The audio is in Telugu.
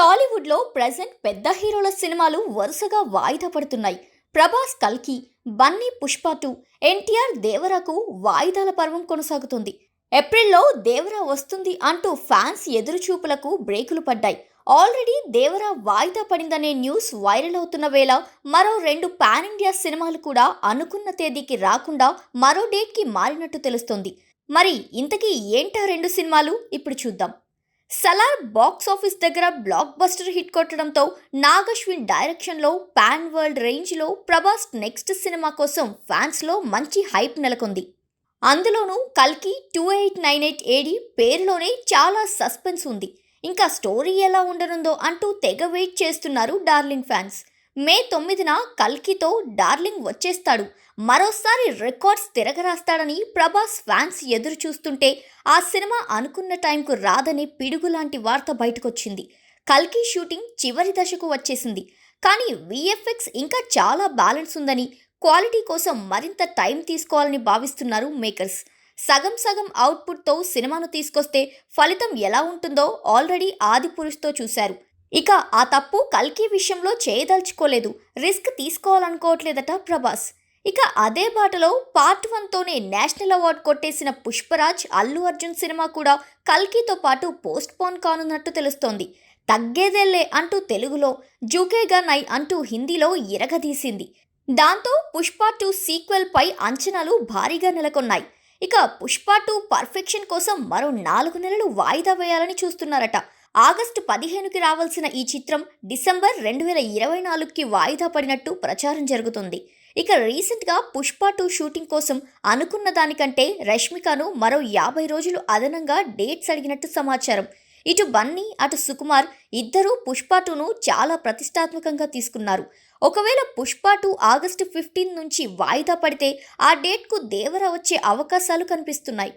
టాలీవుడ్లో ప్రజెంట్ పెద్ద హీరోల సినిమాలు వరుసగా వాయిదా పడుతున్నాయి. ప్రభాస్ కల్కి బన్నీ పుష్ప టూ ఎన్టీఆర్ దేవరకు వాయిదాల పర్వం కొనసాగుతుంది. ఏప్రిల్లో దేవరా వస్తుంది అంటూ ఫ్యాన్స్ ఎదురుచూపులకు బ్రేకులు పడ్డాయి. ఆల్రెడీ దేవరా వాయిదా పడిందనే న్యూస్ వైరల్ అవుతున్న వేళ మరో రెండు పాన్ ఇండియా సినిమాలు కూడా అనుకున్న తేదీకి రాకుండా మరో డేట్కి మారినట్టు తెలుస్తోంది. మరి ఇంతకీ ఏంటా రెండు సినిమాలు? ఇప్పుడు చూద్దాం. సలార్ బాక్స్ ఆఫీస్ దగ్గర బ్లాక్ బస్టర్ హిట్ కొట్టడంతో నాగశ్విన్ డైరెక్షన్లో పాన్ వరల్డ్ రేంజ్లో ప్రభాస్ నెక్స్ట్ సినిమా కోసం ఫ్యాన్స్లో మంచి హైప్ నెలకొంది. అందులోనూ కల్కి two eight nine eight AD పేరులోనే చాలా సస్పెన్స్ ఉంది. ఇంకా స్టోరీ ఎలా ఉండనుందో అంటూ తెగ వెయిట్ చేస్తున్నారు డార్లింగ్ ఫ్యాన్స్. మే తొమ్మిదిన కల్కితో డార్లింగ్ వచ్చేస్తాడు. మరోసారి రికార్డ్స్ తిరగరాస్తాడని ప్రభాస్ ఫ్యాన్స్ ఎదురు చూస్తుంటే ఆ సినిమా అనుకున్న టైంకు రాదనే పిడుగు లాంటి వార్త బయటకొచ్చింది. కల్కి షూటింగ్ చివరి దశకు వచ్చేసింది. కానీ విఎఫ్ఎక్స్ ఇంకా చాలా బ్యాలెన్స్ ఉందని క్వాలిటీ కోసం మరింత టైం తీసుకోవాలని భావిస్తున్నారు మేకర్స్. సగం సగం అవుట్పుట్తో సినిమాను తీసుకొస్తే ఫలితం ఎలా ఉంటుందో ఆల్రెడీ ఆది పురుషుతో చూశారు. ఇక ఆ తప్పు కల్కి విషయంలో చేయదలుచుకోలేదు. రిస్క్ తీసుకోవాలనుకోవట్లేదట ప్రభాస్. ఇక అదే బాటలో పార్ట్ వన్తోనే నేషనల్ అవార్డు కొట్టేసిన పుష్పరాజ్ అల్లు అర్జున్ సినిమా కూడా కల్కితో పాటు పోస్ట్ పోన్ కానున్నట్టు తెలుస్తోంది. తగ్గేదేలే అంటూ తెలుగులో జూకేగా నై అంటూ హిందీలో ఇరగదీసింది. దాంతో పుష్ప టూ సీక్వెల్ పై అంచనాలు భారీగా నెలకొన్నాయి. ఇక పుష్ప టూ పర్ఫెక్షన్ కోసం మరో నాలుగు నెలలు వాయిదా వేయాలని చూస్తున్నారట. ఆగస్టు పదిహేనుకి రావాల్సిన ఈ చిత్రం డిసెంబర్ రెండు వేల ఇరవై నాలుగుకి వాయిదా పడినట్టు ప్రచారం జరుగుతుంది. ఇక రీసెంట్గా పుష్ప టూ షూటింగ్ కోసం అనుకున్న దానికంటే రష్మికను మరో యాభై రోజులు అదనంగా డేట్స్ అడిగినట్టు సమాచారం. ఇటు బన్నీ అటు సుకుమార్ ఇద్దరూ పుష్ప టూను చాలా ప్రతిష్టాత్మకంగా తీసుకున్నారు. ఒకవేళ పుష్ప టూ ఆగస్టు ఫిఫ్టీన్ నుంచి వాయిదా పడితే ఆ డేట్కు దేవర వచ్చే అవకాశాలు కనిపిస్తున్నాయి.